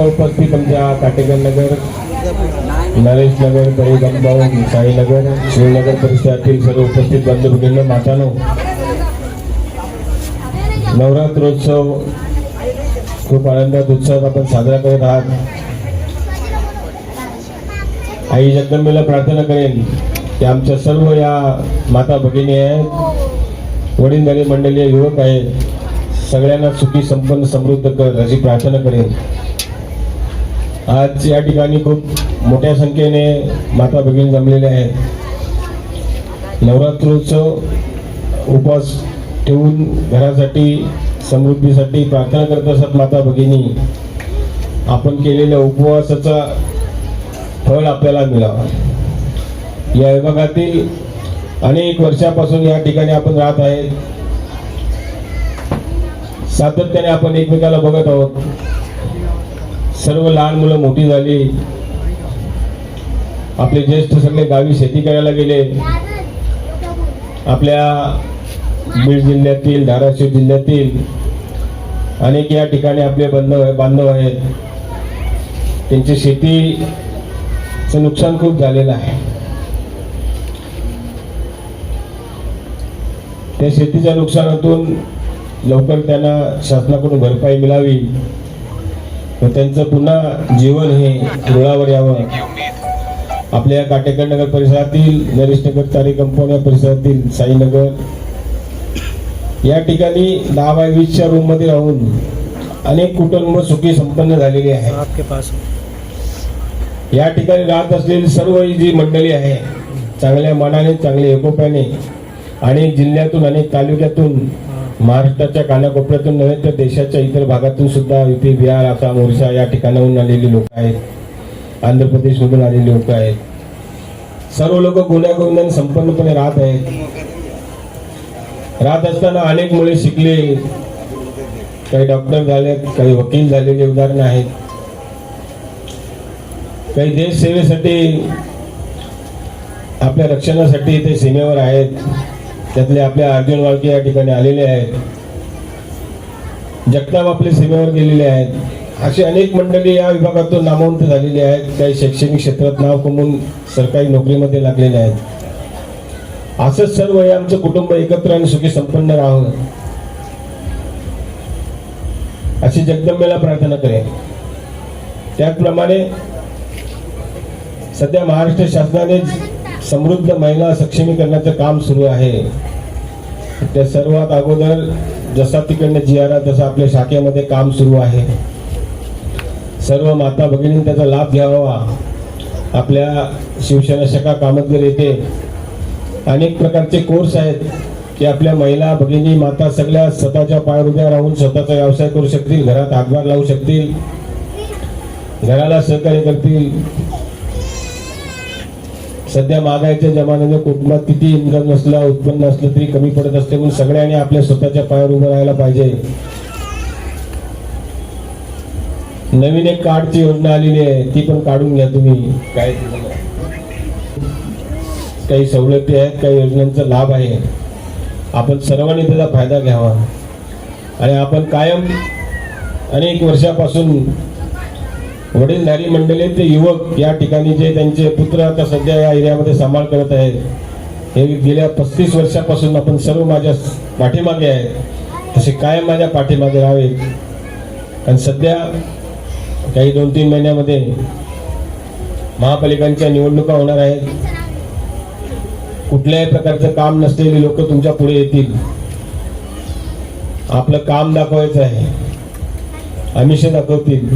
उपस्थित आमच्या काटेकर नगर नरेश नगर परिगमगाव साईनगर शिवनगर परिसरातील सर्व उपस्थित बंधू भगिनी मातानो नवरात्रोत्सव खूप आनंदात उत्सव आपण साजरा करत आहात. आई जगदंबेला प्रार्थना करेन की आमच्या सर्व या माता भगिनी आहेत वडीलधारी मंडळी युवक आहेत सगळ्यांना सुखी संपन्न समृद्ध कर अशी प्रार्थना करेन. आज या ठिकाणी खूप मोठ्या संख्येने माता भगिनी जमलेल्या आहेत. नवरात्रोत्सव उपवास ठेवून घरासाठी समृद्धीसाठी प्रार्थना करत असतात माता भगिनी. आपण केलेल्या उपवासाचा फळ आपल्याला मिळावा. या विभागातील अनेक वर्षापासून या ठिकाणी आपण राहत आहे. सातत्याने आपण एकमेकाला बघत आहोत. सर्व लहान मुलं मोठी झाली. आपले ज्येष्ठ सगळे गावी शेती करायला गेले. आपल्या बीड जिल्ह्यातील धाराशिव जिल्ह्यातील अनेक या ठिकाणी आपले बंधव बांधव आहेत. त्यांची शेतीचं नुकसान खूप झालेलं आहे. त्या शेतीच्या नुकसानातून लवकर त्यांना शासनाकडून भरपाई मिळावी. व त्यांचं पुन्हा जीवन हे रुळावर यावं. आपल्या काटेकर नगर परिसरातील नरेश नगर तारी कंपन्या परिसरातील साईनगर या ठिकाणी दहा बाय वीसच्या रूममध्ये राहून अनेक कुटुंब सुखी संपन्न झालेली आहे. पास या ठिकाणी राहत असलेली सर्व ही जी मंडळी आहे चांगल्या मनाने चांगल्या एकोप्याने अनेक जिल्ह्यातून अनेक तालुक्यातून महाराष्ट्राच्या कानाकोपऱ्यातून नव्हे तर देशाच्या इतर भागातून सुद्धा युपी बिहार आसाम ओरिसा या ठिकाणाहून आलेली लोक आहेत. आंध्र प्रदेशमधून आलेली लोक आहेत. सर्व लोक गुन्ह्यागोविंदाने संपन्नपणे राहत आहेत. राहत असताना अनेक मुले शिकले. काही डॉक्टर झाले काही वकील झालेले उदाहरण आहेत. काही देश सेवेसाठी आपल्या रक्षणासाठी ते सीमेवर आहेत. त्यातले आपल्या अर्जुन वाळके या ठिकाणी आलेले आहेत. जगताप आपले सीमेवर गेलेले आहेत. अशी अनेक मंडळी या विभागातून नामवंत झालेली आहेत. काही शैक्षणिक क्षेत्रात नाव कमवून सरकारी नोकरीमध्ये लागलेले आहेत. असंच सर्व हे आमचं कुटुंब एकत्र आणि सुखी संपन्न राहावं. अशी जगदंबेला प्रार्थना करेन. त्याचप्रमाणे सध्या महाराष्ट्र शासनाने समृद्ध महिला सक्षमीकरणाचं काम सुरू आहे. त्या सर्वात अगोदर जसा तिकडनं जी आर तसं आपल्या शाखेमध्ये काम सुरू आहे. सर्व माता भगिनींनी त्याचा लाभ घ्यावा. आपल्या शिवसेना शाखा कामतगर येथे अनेक प्रकारचे कोर्स आहेत की आपल्या महिला भगिनी माता सगळ्या स्वतःच्या पायावर उभ्या राहून स्वतःचा व्यवसाय करू शकतील घरात हातभार लावू शकतील घराला सहकार्य करतील. सध्या महागाईच्या जमान्याने कुटुंबात किती इन्कम नसला उत्पन्न असलं तरी कमी पडत असते म्हणून सगळ्यांनी आपल्या स्वतःच्या पायावर उभं राहायला पाहिजे. नवीन एक कार्डची योजना आलेली आहे ती पण काढून घ्या तुम्ही. काय काही सवलती आहेत काही योजनांचा लाभ आहे. आपण सर्वांनी त्याचा फायदा घ्यावा. आणि आपण कायम अनेक वर्षापासून वडीलधारी मंडळी ते युवक या ठिकाणी जे त्यांचे पुत्र आता सध्या या एरियामध्ये सांभाळ करत आहेत. हे गेल्या पस्तीस वर्षापासून आपण सर्व माझ्या पाठीमागे आहेत. तसे कायम माझ्या पाठीमागे राहावेत. आणि सध्या काही दोन तीन महिन्यामध्ये महापालिकांच्या निवडणुका होणार आहेत. कुठल्याही प्रकारचं काम नसलेली लोक तुमच्यापुढे येतील. आपलं काम दाखवायचं आहे. आमिष दाखवतील.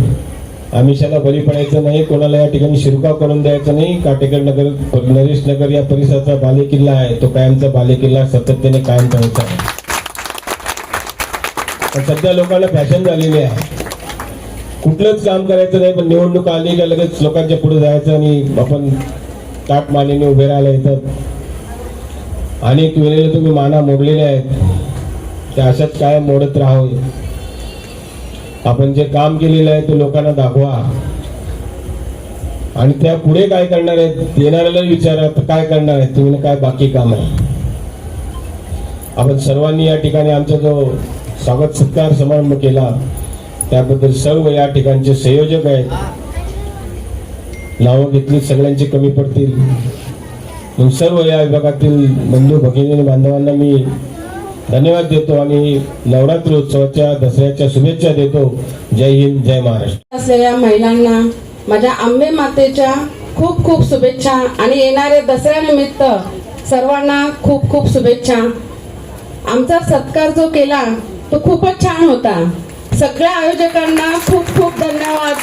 आमिषाला बळी पडायचं नाही कोणाला या ठिकाणी शिरकाव करून द्यायचं नाही. काटेकर नगर नरेश नगर या परिसराचा बालेकिल्ला आहे. तो कायमचा बालेकिल्ला सातत्याने कायम ठेवायचा आहे. सध्या लोकांना फॅशन झालेली आहे. कुठलंच काम करायचं नाही पण निवडणूक आली का लगेच लोकांच्या पुढे जायचं आणि आपण ताट मानेने उभे राहायला येतात. अनेक वेळेला तुम्ही माना मोडलेल्या आहेत. त्या अशाच कायम मोडत राहावं. आपण जे काम केलेलं आहे ते लोकांना दाखवा. आणि त्या पुढे काय करणार आहेत येणाऱ्याला विचारा काय करणार आहेत? तुम्ही काय बाकी काम आहे? आपण सर्वांनी या ठिकाणी आमचा जो स्वागत सत्कार समारंभ केला त्याबद्दल सर्व या ठिकाणचे संयोजक आहेत. नावं घेतली सगळ्यांची कमी पडतील. सर्व या विभागातील बंधू भगिनी बांधवांना मी धन्यवाद देतो आणि नवरात्री उत्सवाच्या दसऱ्याच्या शुभेच्छा देतो. जय हिंद जय महाराष्ट्र. असलेल्या महिलांना माझ्या आंबे मातेच्या खूप खूप शुभेच्छा आणि येणाऱ्या दसऱ्यानिमित्त सर्वांना खूप खूप शुभेच्छा. आमचा सत्कार जो केला तो खूपच छान होता. सगळ्या आयोजकांना खूप खूप धन्यवाद.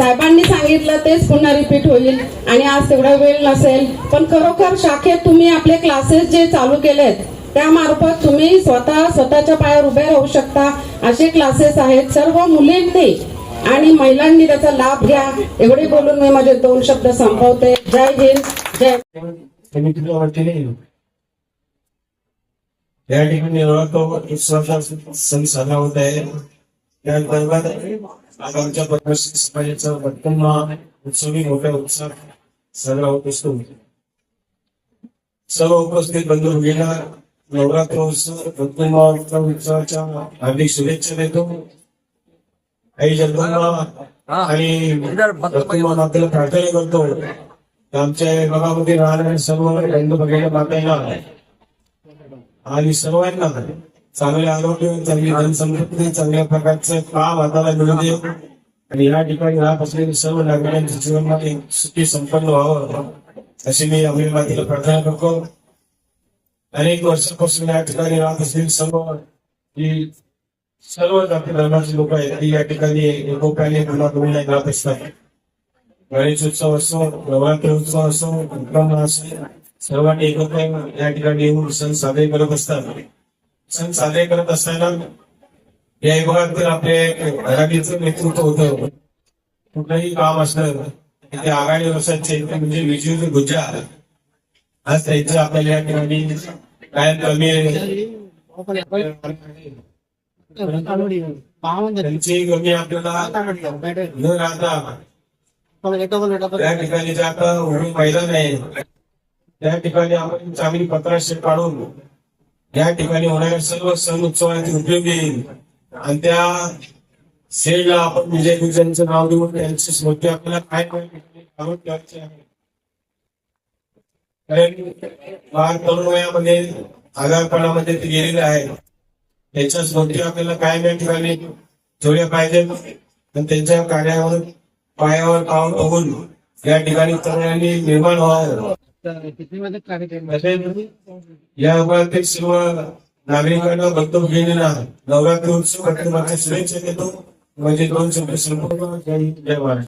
साहेबांनी सांगितलं तेच पुन्हा रिपीट होईल. आणि आज तेवढा वेळ नसेल पण खरोखर शाखेत तुम्ही आपले क्लासेस जे चालू केलेत त्यामार्फत तुम्ही स्वतः स्वतःच्या पायावर उभे राहू शकता. असे क्लासेस आहेत सर्व मुलींनी आणि महिलांनी त्याचा लाभ घ्या. एवढे बोलून मी माझे दोन शब्द संपवते. जय हिंद जय समितीच्या या ठिकाणी नवरात्र होत आहे. त्याचबरोबर आगामच्या पद्मश्री समाजाचा उत्सवी मोठा उत्सव साजरा होत असतो. सर्व उपस्थित बंधू भगिनींना नवरात्र उत्सव उत्तम उत्सवाच्या हार्दिक शुभेच्छा देतो. काही जन्माला आणि आपल्याला प्रार्थना करतो. आमच्या विभागामध्ये राहणारे सर्व बंधू भगिनी मातांना आणि सर्वांना चांगले आरोग्य चांगली जनसंपत्ती चांगल्या प्रकारचं काम हाताला मिळू दे आणि या ठिकाणी राहत असलेले सर्व नागरिकांच्या जीवनामध्ये सुखी संपन्न व्हावं. अशी मी आम्ही प्रार्थना करतो. अनेक वर्षापासून या ठिकाणी राहत असलेली सर्व ही सर्व जाती धर्माची लोक आहेत ती या ठिकाणी एकोप्याने गुन्हा करून राहत असतात. गणेश उत्सव असो नवरात्री उत्सव असो विक्रम असो सर्वांनी एकत्र या ठिकाणी येऊन सण साजरे करत असतात. सण साजरे करत असताना या विभागातील आपले आघाडीचं नेतृत्व होतं. कुठलंही काम असलं ते आघाडी वर्षाचे म्हणजे विजय गुजार आज त्यांचं आपल्याला या ठिकाणी काय कमी त्यांची कमी आपल्याला न राहता त्या ठिकाणी जे आता उभी मैदान त्या ठिकाणी आपण चांगली पत्राशे काढून या ठिकाणी होणाऱ्या सर्व सण उत्सवांचे उपयोग येईल. आणि त्या सेडला आपण विजय गुजरांचं नाव देऊन त्यांची स्मृती आपल्याला काय काढून ठेवायची आहे. कारण फार तरुण वयामध्ये आजारपणामध्ये ते गेलेले आहे त्याच्या स्मृती आपल्याला काय काय ठिकाणी ठेवल्या पाहिजेत आणि त्यांच्या कार्यावर पायावर पाऊल बघून या ठिकाणी तरुणांनी निर्माण व्हावं. या वर्गातील सर्व नागरिकांना भक्त भगिनींना उत्सव कार्यक्रमाच्या शुभेच्छा देतो. म्हणजे दोन शब्द संपूर्ण जय जय